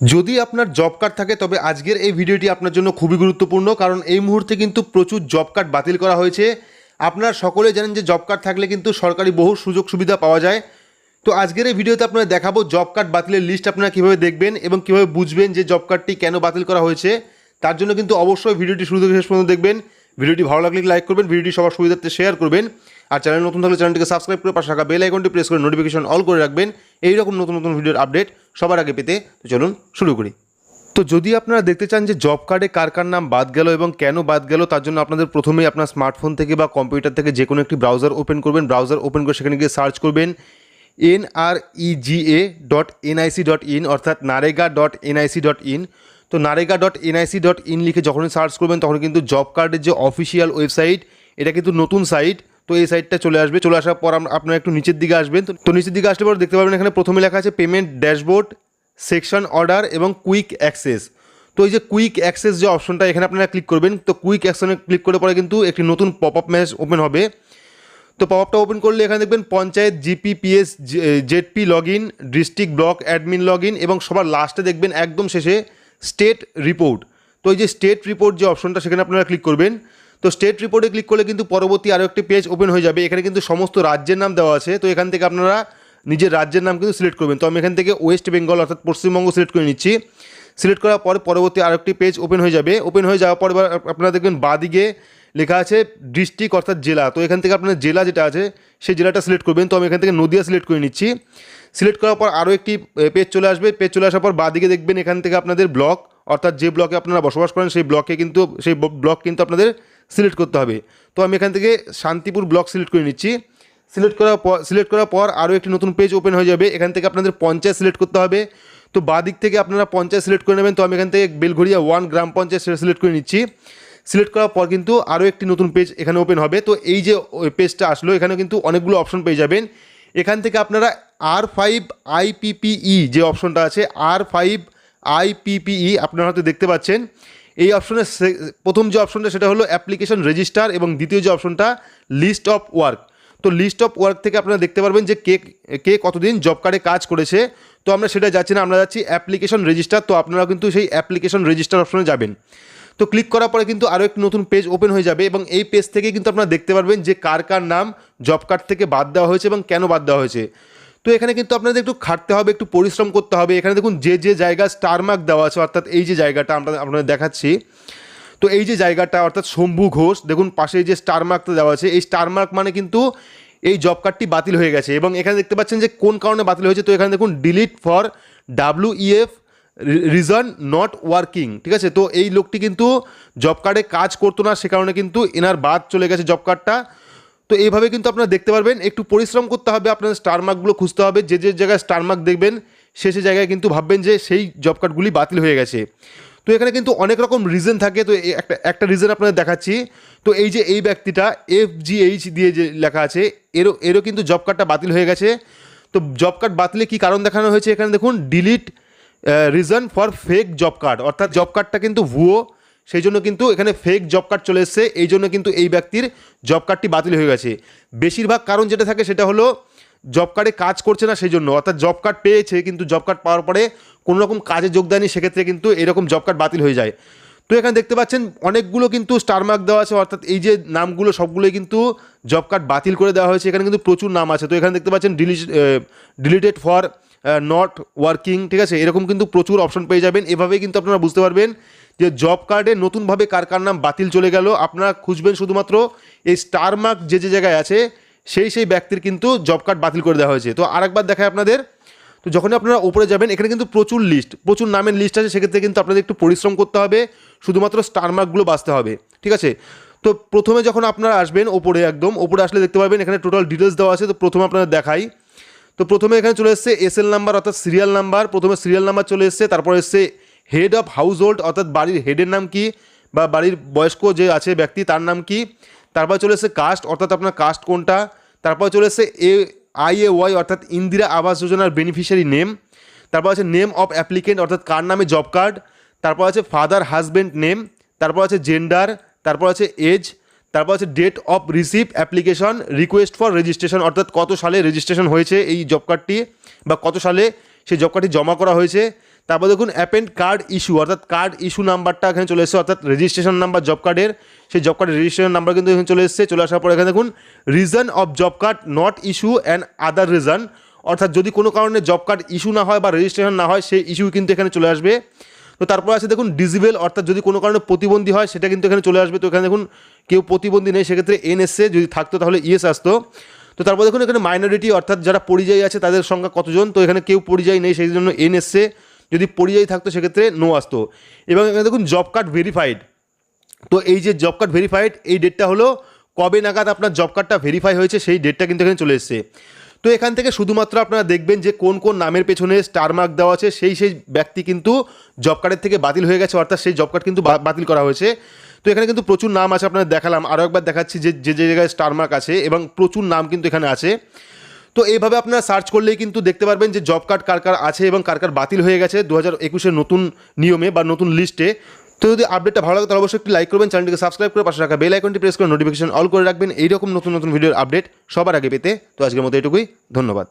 যদি আপনার job card থাকে, তবে আজকের এই ভিডিওটি আপনার জন্য খুবই গুরুত্বপূর্ণ, কারণ এই মুহূর্তে কিন্তু প্রচুর জব কার্ড বাতিল করা হয়েছে। আপনারা সকলে জানেন যে জব কার্ড থাকলে কিন্তু সরকারি বহু সুযোগ সুবিধা পাওয়া যায়। তো আজকের এই ভিডিওতে আপনারা দেখাবো জব কার্ড বাতিলের লিস্ট আপনারা কীভাবে দেখবেন এবং কীভাবে বুঝবেন যে জব কার্ডটি কেন বাতিল করা হয়েছে। তার জন্য কিন্তু অবশ্যই ভিডিওটি শুরু থেকে শেষ পর্যন্ত দেখবেন। ভিডিওটি ভালো লাগলে লাইক করবেন ভিডিওটি সবার সুবিধার্থে শেয়ার করবেন। আর চ্যানেল নতুন থাকলে চ্যানেলটিকে সাবস্ক্রাইব করে পাশে থাকা বেল আইকনটি প্রেস করে নোটিফিকেশন অল করে রাখবেন। এইরকম নতুন নতুন ভিডিওর আপডেট সবার আগে পেতে তো চলুন শুরু করি। তো যদি আপনারা দেখতে চান যে জব কার্ডে কার কার নাম বাদ গেল এবং কেন বাদ গেল, তার জন্য আপনাদের প্রথমেই আপনার স্মার্টফোন থেকে বা কম্পিউটার থেকে যে কোনো একটি ব্রাউজার ওপেন করবেন। ব্রাউজার ওপেন করে সেখানে গিয়ে সার্চ করবেন N R EGA dot NIC dot in অর্থাৎ NREGA dot NIC dot in তো NREGA dot NIC dot in লিখে যখনই সার্চ করবেন, তখন কিন্তু জব কার্ডের যে অফিসিয়াল ওয়েবসাইট এটা কিন্তু নতুন সাইট তো এই সাইটটা চলে আসবে। চলে আসার পর আপনারা একটু নিচের দিকে আসবেন। তো- তো নিচের দিকে আসলে পর দেখতে পাবেন এখানে প্রথমে লেখা আছে পেমেন্ট ড্যাশবোর্ড সেকশন অর্ডার এবং কুইক অ্যাক্সেস তো এই যে কুইক অ্যাক্সেস যে অপশনটা এখানে আপনারা ক্লিক করবেন। তো কুইক অ্যাকশনে ক্লিক করে পরে কিন্তু একটি নতুন পপ আপ ম্যাচ ওপেন হবে। তো পপ আপটা ওপেন করলে এখানে দেখবেন panchayat GPPS ZP log in district block admin log in এবং সবার লাস্টে দেখবেন একদম শেষে স্টেট রিপোর্ট তো এই যে স্টেট রিপোর্ট যে অপশনটা সেখানে আপনারা ক্লিক করবেন। তো স্টেট রিপোর্টে ক্লিক করলে কিন্তু পরবর্তী আরও একটি পেজ ওপেন হয়ে যাবে। এখানে কিন্তু সমস্ত রাজ্যের নাম দেওয়া আছে। তো এখান থেকে আপনারা নিজের রাজ্যের নাম কিন্তু সিলেক্ট করবেন। তো আমি এখান থেকে ওয়েস্ট বেঙ্গল অর্থাৎ পশ্চিমবঙ্গ সিলেক্ট করে নিচ্ছি। সিলেক্ট করার পর পরবর্তী আরেকটি পেজ ওপেন হয়ে যাবে। ওপেন হয়ে যাওয়ার পর এবার আপনারা দেখবেন বাদিকে লেখা আছে ডিস্ট্রিক্ট অর্থাৎ জেলা। তো এখান থেকে আপনার জেলা যেটা আছে, সেই জেলাটা সিলেক্ট করবেন। তো আমি এখান থেকে নদিয়া সিলেক্ট করে নিচ্ছি। সিলেক্ট করার পর আরও একটি পেজ চলে আসবে। পেজ চলে আসার পর বাদিকে দেখবেন এখান থেকে আপনাদের ব্লক অর্থাৎ যে ব্লকে আপনারা বসবাস করেন, সেই ব্লকে কিন্তু, সেই ব্লক কিন্তু আপনাদের সিলেক্ট করতে হবে। তো আমি এখান থেকে শান্তিপুর ব্লক সিলেক্ট করে নিচ্ছি। সিলেক্ট করার পর, সিলেক্ট করার পর আরও একটি নতুন পেজ ওপেন হয়ে যাবে। এখান থেকে আপনাদের পঞ্চায়েত সিলেক্ট করতে হবে। তো দিক থেকে আপনারা পঞ্চায়েত সিলেক্ট করে নেবেন। তো আমি এখান থেকে বেলঘড়িয়া ওয়ান গ্রাম পঞ্চায়েত সেটা সিলেক্ট করে নিচ্ছি। সিলেক্ট করার পর কিন্তু আরও একটি নতুন পেজ এখানে ওপেন হবে। তো এই যে পেজটা আসলো এখানে কিন্তু অনেকগুলো অপশন পেয়ে যাবেন। এখান থেকে আপনারা আর ফাইভ আইপিপিই যে অপশনটা আছে আর ফাইভ আইপিপিই আপনারা হয়তো দেখতে পাচ্ছেন। এই অপশনের প্রথম যে অপশনটা সেটা হলো অ্যাপ্লিকেশন রেজিস্টার এবং দ্বিতীয় যে অপশনটা লিস্ট অফ ওয়ার্ক তো লিস্ট অফ ওয়ার্ক থেকে আপনারা দেখতে পারবেন যে কে কে কতদিন জব কার্ডে কাজ করেছে। তো আমরা সেটা যাচ্ছি না, আমরা যাচ্ছি অ্যাপ্লিকেশন রেজিস্টার তো আপনারা কিন্তু সেই অ্যাপ্লিকেশন রেজিস্টার অপশনে যাবেন। তো ক্লিক করার পরে কিন্তু আরও একটি নতুন পেজ ওপেন হয়ে যাবে এবং এই পেজ থেকে কিন্তু আপনারা দেখতে পারবেন যে কার কার নাম জব কার্ড থেকে বাদ দেওয়া হয়েছে এবং কেন বাদ দেওয়া হয়েছে। তো এখানে কিন্তু আপনাদের একটু খাটতে হবে, একটু পরিশ্রম করতে হবে। এখানে দেখুন, যে যে জায়গা স্টার মার্ক দেওয়া আছে, অর্থাৎ এই যে জায়গাটা আমরা আপনাদের দেখাচ্ছি, তো এই যে জায়গাটা, অর্থাৎ শম্ভু ঘোষ, দেখুন পাশে যে স্টার মার্কটা দেওয়া আছে, এই স্টার মার্ক মানে কিন্তু এই জব কার্ডটি বাতিল হয়ে গেছে। এবং এখানে দেখতে পাচ্ছেন যে কোন কারণে বাতিল হয়েছে, তো এখানে দেখুন delete for W EF reason not working ঠিক আছে? তো এই লোকটি কিন্তু জব কার্ডে কাজ করতো না, সে কারণে কিন্তু এনার বাদ চলে গেছে জব কার্ডটা তো এইভাবে কিন্তু আপনারা দেখতে পারবেন, একটু পরিশ্রম করতে হবে, আপনাদের স্টার মার্কগুলো খুঁজতে হবে, যে যে জায়গায় স্টার মার্ক দেখবেন, সে সে জায়গায় কিন্তু ভাববেন যে সেই জব কার্ডগুলি বাতিল হয়ে গেছে। তো এখানে কিন্তু অনেক রকম রিজন থাকে, তো একটা একটা রিজন আপনাদের দেখাচ্ছি। তো এই যে এই ব্যক্তিটা এফ জিএইচ দিয়ে যে লেখা আছে, এরও এরও কিন্তু জব কার্ডটা বাতিল হয়ে গেছে। তো জব কার্ড বাতিলে কী কারণ দেখানো হয়েছে? এখানে দেখুন delete reason for fake job card অর্থাৎ জব কার্ডটা কিন্তু ভুয়ো। সেই জন্য কিন্তু এখানে ফেক জব কার্ড চলে এসছে। এই জন্য কিন্তু এই ব্যক্তির জব কার্ডটি বাতিল হয়ে গেছে। বেশিরভাগ কারণ যেটা থাকে সেটা হলো জব কার্ডে কাজ করছে না সেই জন্য। অর্থাৎ জব কার্ড পেয়েছে, কিন্তু জব কার্ড পাওয়ার পরে কোনো রকম কাজে যোগ দেয়নি, সেক্ষেত্রে কিন্তু এরকম জব কার্ড বাতিল হয়ে যায়। তো এখানে দেখতে পাচ্ছেন, অনেকগুলো কিন্তু স্টার মার্ক দেওয়া আছে, অর্থাৎ এই যে নামগুলো সবগুলোই কিন্তু জব কার্ড বাতিল করে দেওয়া হয়েছে। এখানে কিন্তু প্রচুর নাম আছে। তো এখানে দেখতে পাচ্ছেন delete deleted for not working ঠিক আছে? এরকম কিন্তু প্রচুর অপশন পেয়ে যাবেন। এভাবেই কিন্তু আপনারা বুঝতে পারবেন যে জব কার্ডে নতুনভাবে কার কার নাম বাতিল চলে গেল। আপনারা খুঁজবেন শুধুমাত্র এই স্টার মার্ক যে যে জায়গায় আছে, সেই সেই ব্যক্তির কিন্তু জব কার্ড বাতিল করে দেওয়া হয়েছে। তো আরেকবার দেখায় আপনাদের। তো যখনই আপনারা উপরে যাবেন, এখানে কিন্তু প্রচুর লিস্ট প্রচুর নামের লিস্ট আছে। সেক্ষেত্রে কিন্তু আপনাদের একটু পরিশ্রম করতে হবে। শুধুমাত্র স্টার মার্কগুলো বাঁচতে হবে। ঠিক আছে? তো প্রথমে যখন আপনারা আসবেন ওপরে একদম, ওপরে আসলে দেখতে পাবেন এখানে টোটাল ডিটেলস দেওয়া আছে। তো প্রথমে আপনাদের দেখাই। তো প্রথমে এখানে চলে এসছে এসএল নাম্বার অর্থাৎ সিরিয়াল নাম্বার প্রথমে সিরিয়াল নাম্বার চলে এসছে, তারপর এসছে হেড অফ হাউস হোল্ড অর্থাৎ বাড়ির হেডের নাম কি বা বাড়ির বয়স্ক যে আছে ব্যক্তি, তার নাম কি? তারপর চলে এসছে কাস্ট অর্থাৎ আপনার কাস্ট কোনটা? তারপর চলে এসছে এ আই এ ওয়াই অর্থাৎ ইন্দিরা আবাস যোজনার বেনিফিশিয়ারি নেম তারপর আছে নেম অফ অ্যাপ্লিকেন্ট অর্থাৎ কার নামে জব কার্ড তারপর আছে ফাদার হাজব্যান্ড নেম তারপর আছে জেন্ডার তারপর আছে এজ তারপর আছে date of receive application request for registration অর্থাৎ কত সালে রেজিস্ট্রেশন হয়েছে এই জব কার্ডটি বা কত সালে সেই জব কার্ডটি জমা করা হয়েছে। তারপর দেখুন অ্যাপেন্ড কার্ড ইস্যু অর্থাৎ কার্ড ইস্যু নাম্বারটা এখানে চলে এসেছে, অর্থাৎ রেজিস্ট্রেশন নাম্বার জব কার্ডের সেই জব কার্ডের রেজিস্ট্রেশন নাম্বার কিন্তু এখানে চলে এসেছে। চলে আসার পর এখানে দেখুন reason of job card not issue and other reason অর্থাৎ যদি কোনো কারণে জব কার্ড ইস্যু না হয় বা রেজিস্ট্রেশন না হয়, সেই ইস্যু কিন্তু এখানে চলে আসবে। তো তারপর আছে দেখুন ডিজিবেল অর্থাৎ যদি কোনো কারণে প্রতিবন্ধী হয়, সেটা কিন্তু এখানে চলে আসবে। তো এখানে দেখুন, কেউ প্রতিবন্ধী নেই, সেক্ষেত্রে এন এসছে যদি থাকতো তাহলে ইএস আসতো। তো তারপর দেখুন, এখানে মাইনরিটি অর্থাৎ যারা পরিযায়ী আছে, তাদের সংখ্যা কতজন? তো এখানে কেউ পরিযায়ী নেই, সেই জন্য এন এসছে যদি পরিযায়ী থাকতো, সেক্ষেত্রে নো আসতো। এবং এখানে দেখুন জব কার্ড ভেরিফাইড তো এই যে জব কার্ড ভেরিফাইড এই ডেটটা হলো কবে নাগাদ আপনার জব কার্ডটা ভেরিফাই হয়েছে, সেই ডেটটা কিন্তু এখানে চলে এসেছে। তো এখান থেকে শুধুমাত্র আপনারা দেখবেন যে কোন কোন নামের পেছনে স্টার মার্ক দেওয়া আছে, সেই সেই ব্যক্তি কিন্তু জব কার্ডের থেকে বাতিল হয়ে গেছে, অর্থাৎ সেই জব কার্ড কিন্তু বাতিল করা হয়েছে। তো এখানে কিন্তু প্রচুর নাম আছে, আপনাদের দেখালাম। আরও একবার দেখাচ্ছি যে যে যে জায়গায় স্টার মার্ক আছে, এবং প্রচুর নাম কিন্তু এখানে আছে। তো এইভাবে আপনারা সার্চ করলেই কিন্তু দেখতে পারবেন যে জব কার্ড কার কার আছে এবং কার কার বাতিল হয়ে গেছে দু হাজার একুশের নতুন নিয়মে বা নতুন লিস্টে তো যদি আপডেটটা ভালো লাগে, তাহলে অবশ্যই একটি লাইক করবেন চ্যানেলটিকে সাবস্ক্রাইব করে পাশে রাখা বেল আইকনটি প্রেস করে নোটিফিকেশন অল করে রাখবেন। এইরকম নতুন নতুন ভিডিওর আপডেট সবার আগে পেতে। তো আজকের মতো এটুকুই, ধন্যবাদ।